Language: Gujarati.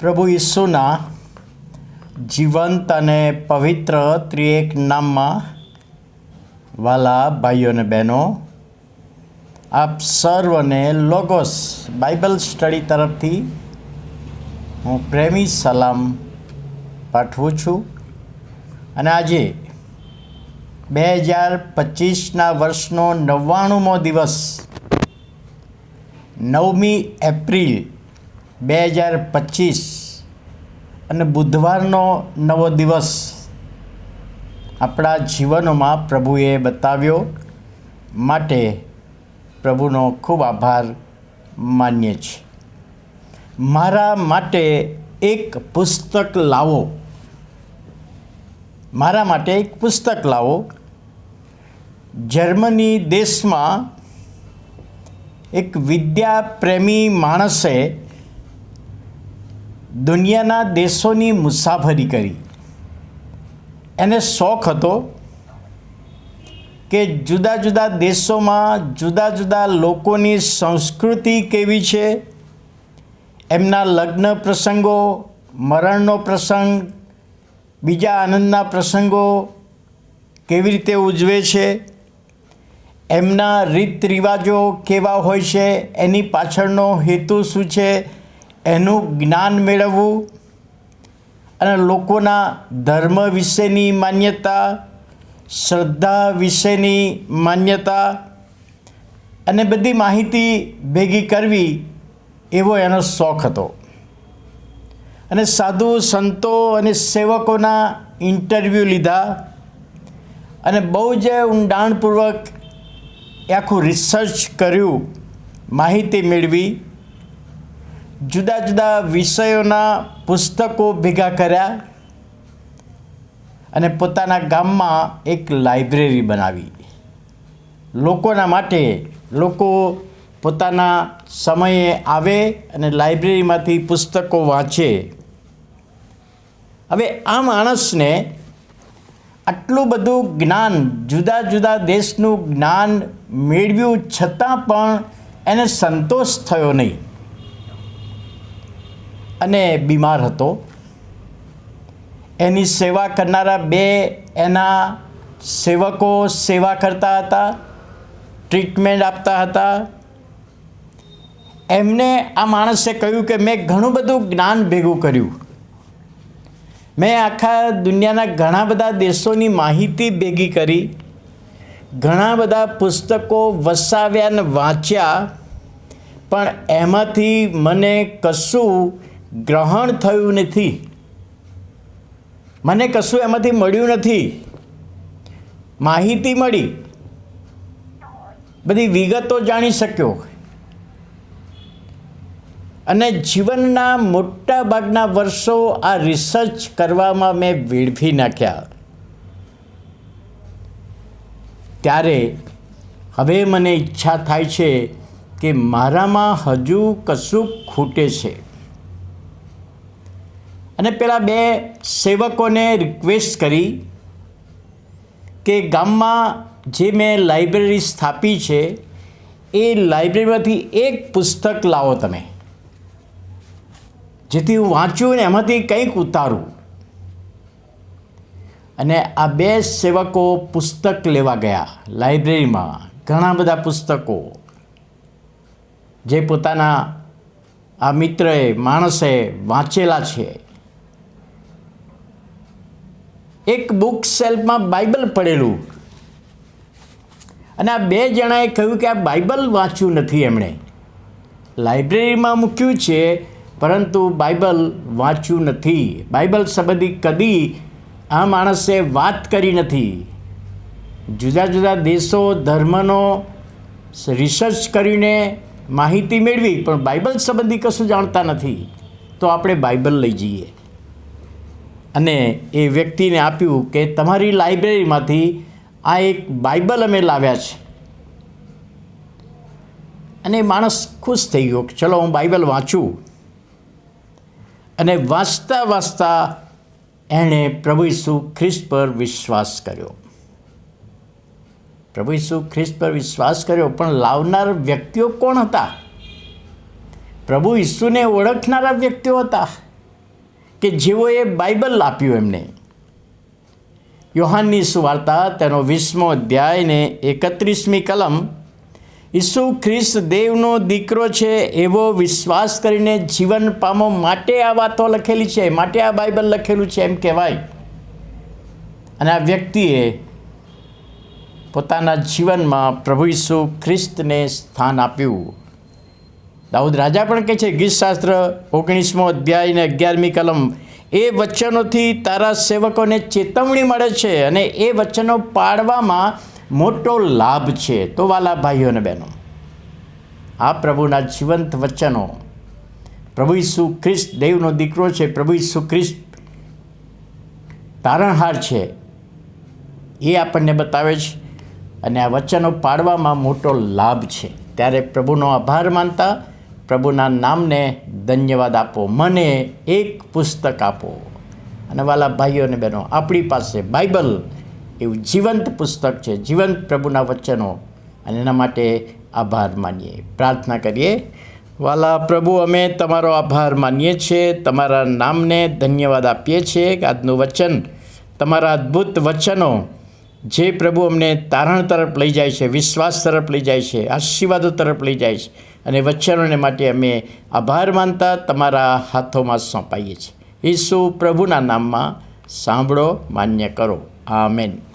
પ્રભુ ઈસુના જીવંત અને પવિત્ર ત્રિએક નામમાં વાલા ભાઈઓ અને બહેનો, આપ સર્વને લોગોસ બાઇબલ સ્ટડી તરફથી હું પ્રેમી સલામ પાઠવું છું. અને આજે બે હજાર પચીસના વર્ષનો નવ્વાણુંમો દિવસ નવમી એપ્રિલ બે હજાર પચીસ અને બુધવારનો નવો દિવસ આપણા જીવનોમાં પ્રભુએ બતાવ્યો માટે પ્રભુનો ખૂબ આભાર માન્ય છે મારા માટે એક પુસ્તક લાવો. મારા માટે એક પુસ્તક લાવો. જર્મની દેશમાં એક વિદ્યાપ્રેમી માણસે દુનિયાના દેશોની મુસાફરી કરી. એને શોખ હતો કે જુદા જુદા દેશોમાં જુદા જુદા લોકોની સંસ્કૃતિ કેવી છે, એમના લગ્ન પ્રસંગો, મરણનો પ્રસંગ, બીજા આનંદના પ્રસંગો કેવી રીતે ઉજવે છે, એમના રીત રિવાજો કેવા હોય છે, એની પાછળનો હેતુ શું છે એનું જ્ઞાન મેળવવું અને લોકોના ધર્મ વિશેની માન્યતા, શ્રદ્ધા વિશેની માન્યતા અને બધી માહિતી ભેગી કરવી એવો એનો શોખ હતો. અને સાધુ સંતો અને સેવકોના ઇન્ટરવ્યૂ લીધા અને બહુ જ ઊંડાણપૂર્વક એ આખું રિસર્ચ કર્યું, માહિતી મેળવી જુદા જુદા વિષયોના પુસ્તકો ભેગા કર્યા અને પોતાના ગામમાં એક લાઇબ્રેરી બનાવી. લોકોના માટે લોકો પોતાના સમયે આવે અને લાઇબ્રેરીમાંથી પુસ્તકો વાંચે. હવે આ માણસને આટલું બધું જ્ઞાન, જુદા જુદા દેશનું જ્ઞાન મેળવ્યું છતાં પણ એને સંતોષ થયો નહીં. અને બીમાર હતો. એની સેવા કરનારા બે એના સેવકો સેવા કરતા હતા, ટ્રીટમેન્ટ આપતા હતા. એમને આ માણસે કહ્યું કે મેં ઘણું બધું જ્ઞાન ભેગું કર્યું. મેં આખા દુનિયાના ઘણા બધા દેશોની માહિતી ભેગી કરી. ઘણા બધા પુસ્તકો વસાવ્યા ને વાંચ્યા. પણ એમાંથી મને કશું ગ્રહણ થયું નથી. મને કશું એમાંથી મળ્યું નથી. માહિતી મળી. બધી વિગતો જાણી શક્યો અને જીવનના મોટા ભાગના વર્ષો આ રિસર્ચ કરવામાં મેં વેડફી નાખ્યા. ત્યારે હવે મને ઈચ્છા થાય છે કે મારામાં હજુ કશું ખૂટે છે. અને પેલા બે સેવકોને રિક્વેસ્ટ કરી કે ગામમાં જે મેં લાઇબ્રેરી સ્થાપી છે, એ લાઇબ્રેરીમાંથી એક પુસ્તક લાવો તમે. જેથી હું વાંચ્યું ને એમાંથી કંઈક ઉતારું. અને આ બે સેવકો પુસ્તક લેવા ગયા લાઇબ્રેરીમાં ઘણા બધા પુસ્તકો. જે પોતાના આ મિત્રએ, માણસે વાંચેલા છે. એક બુક સેલ્ફમાં બાઇબલ પડેલું. અને આ બે જણાએ કહ્યું કે આ બાઇબલ વાંચ્યું નથી એમણે. લાઇબ્રેરીમાં મૂક્યું છે, પરંતુ બાઇબલ વાંચ્યું નથી. બાઇબલ સંબંધી કદી આ માણસે વાત કરી નથી. જુદા જુદા દેશો, ધર્મનો રિસર્ચ કરીને માહિતી મેળવી, પણ બાઇબલ સંબંધી કશું જાણતા નથી. તો આપણે બાઇબલ લઈ જઈએ. અને એ વ્યક્તિને આપ્યું કે તમારી લાઇબ્રેરીમાંથી આ એક બાઇબલ અમે લાવ્યા છે. અને માણસ ખુશ થઈ ગયો કે ચલો હું બાઇબલ વાંચું. અને વાંચતા વાંચતા એણે પ્રભુ ઈસુ ખ્રિસ્ત પર વિશ્વાસ કર્યો. પ્રભુ ઈસુ ખ્રિસ્ત પર વિશ્વાસ કર્યો, પણ લાવનાર વ્યક્તિઓ કોણ હતા? પ્રભુ ઈસુને ઓળખનારા વ્યક્તિઓ હતા. કે જેઓએ બાઇબલ આપ્યું એમને. યોહાનની સુવાર્તા તેનો વીસમો અધ્યાયને એકત્રીસમી કલમ, ઈસુ ખ્રિસ્ત દેવનો દીકરો છે, એવો વિશ્વાસ કરીને જીવન પામો માટે આ વાતો લખેલી છે, માટે આ બાઇબલ લખેલું છે એમ કહેવાય. અને આ વ્યક્તિએ પોતાના જીવનમાં પ્રભુ ઈસુ ખ્રિસ્તને સ્થાન આપ્યું. દાઉદ રાજા પણ કહે છે, ગીતશાસ્ત્ર ઓગણીસમો અધ્યાય અને અગિયારમી કલમ, એ વચનોથી તારા સેવકોને ચેતવણી મળે છે અને એ વચનો પાડવામાં મોટો લાભ છે. તો વાલા ભાઈઓ અને બહેનો, આ પ્રભુના જીવંત વચનો, પ્રભુ ઈસુ ખ્રિસ્ત દેવનો દીકરો છે, પ્રભુ ઈસુ ખ્રિસ્ત તારણહાર છે, એ આપણને બતાવે છે અને આ વચનો પાડવામાં મોટો લાભ છે. ત્યારે પ્રભુનો આભાર માનતા પ્રભુના નામને ધન્યવાદ આપો, મને એક પુસ્તક આપો. અને વાલા ભાઈઓ અને બહેનો, આપણી પાસે બાઇબલ એવું જીવંત પુસ્તક છે, જીવંત પ્રભુના વચનો. અને એના માટે આભાર માનીએ. પ્રાર્થના કરીએ. વાલા પ્રભુ, અમે તમારો આભાર માનીએ છીએ, તમારા નામને ધન્યવાદ આપીએ છીએ કે આજનું વચન, તમારા અદ્ભુત વચનો જે પ્રભુ અમને તારણ તરફ લઈ જાય છે, વિશ્વાસ તરફ લઈ જાય છે, આશીર્વાદો તરફ લઈ જાય છે અને વચનોને માટે અમે આભાર માનતા તમારા હાથોમાં સોંપાઈએ છીએ. ઈસુ પ્રભુના નામમાં સાંભળો, માન્ય કરો. આમેન.